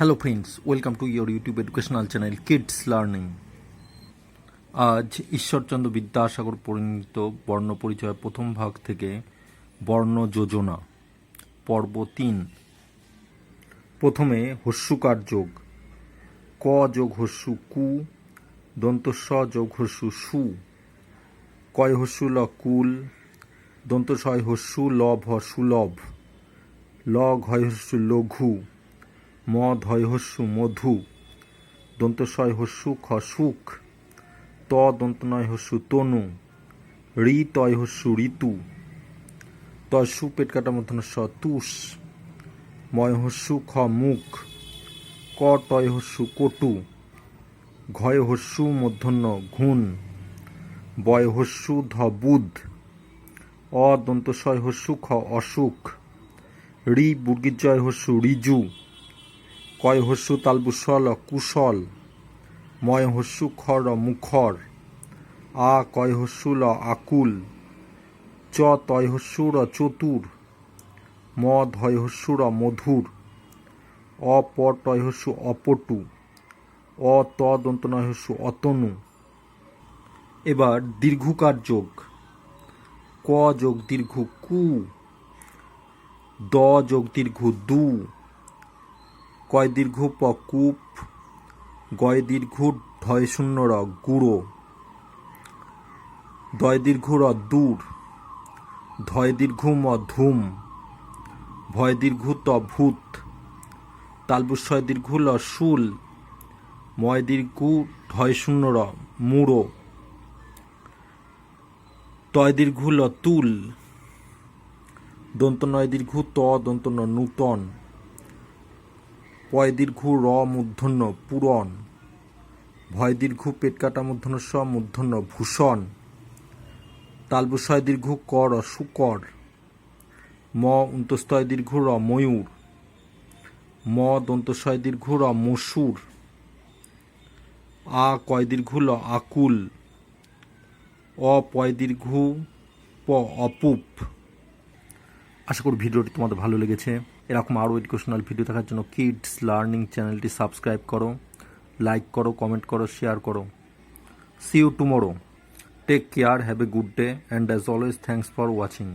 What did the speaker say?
Hello friends welcome to your YouTube educational channel kids learning আজ ঈশ্বরচন্দ্র বিদ্যাসাগর পরিণীত বর্ণ পরিচয় প্রথম ভাগ থেকে বর্ণ যোজনা, পর্ব তিন। প্রথমে হস্যুকার যোগ। ক যোগ হস্যু কু, দন্তস্ব যোগ হস্যু সু। কয় হস্যু ল কুল, দন্তস্বয় হস্যু লভ। সুলভ ল ঘয় হস্যু লঘু। ম ধয় হস্যু মধু দন্তস্বয় হস্যু খ সুখ ত দন্তনয় হস্যু তনু ঋ তয় হস্যু ঋতু। তয় সু পেট কাটা মধ্যন স তুষ ময় হস্যু খ মুখ ক টয় হস্যু কটু ঘয় হস্যু মধ্যন্য ঘুণ বয় হস্যু ধ বুধ অ দন্তস্বয় হস্যু খ অসুখ ঋ বুর্গিজয় হস্যু ঋজু। কয় হস্যু তালবুসল কুশল, ময় হস্যু খর মুখর। আ কয় হস্যু ল আকুল, চ তয় হস্যুর চতুর, ম ধয় হস্যুর মধুর, অ প টয় হস্যু অপটু, অ ত দন্ত নয় হস্যু অতনু। এবার দীর্ঘকার যোগ। ক যোগ দীর্ঘ কু, দ যোগ দীর্ঘ দু কয় দীর্ঘ প কূপ গয় দীর্ঘ ঢয় শূন্য র গুঁড়ো, দয় দীর্ঘ র দূর, ধয় দীর্ঘ ম ধুম, ভয় দীর্ঘ ত ভূত, তালবুস্বয় দীর্ঘ ল শুল, ময় দীর্ঘ ঢয় শূন্য র মুড়ো, তয় দীর্ঘ ল তুল, দন্ত নয় দীর্ঘ ত, দন্ত নূতন পয় দীর্ঘ র মূর্ধন্য পুরন। ভয় দীর্ঘ পেট কাটা মূর্ধন্য স মূর্ধন্য ভূষণ। তালবুষয় দীর্ঘ কর শুকর। ম উন্তস্তয় দীর্ঘ র ময়ূর। ম দন্তস্বয় দীর্ঘ র মসুর। আ কয় দীর্ঘ ল আকুল। অ পয় দীর্ঘ প অপুপ। আশা করি ভিডিওটি তোমাদের ভালো লেগেছে। এরকম আরও এডুকেশনাল ভিডিও দেখার জন্য কিডস লার্নিং চ্যানেলটি সাবস্ক্রাইব করো লাইক করো কমেন্ট করো শেয়ার করো। See you tomorrow take care have a good day and as always thanks for watching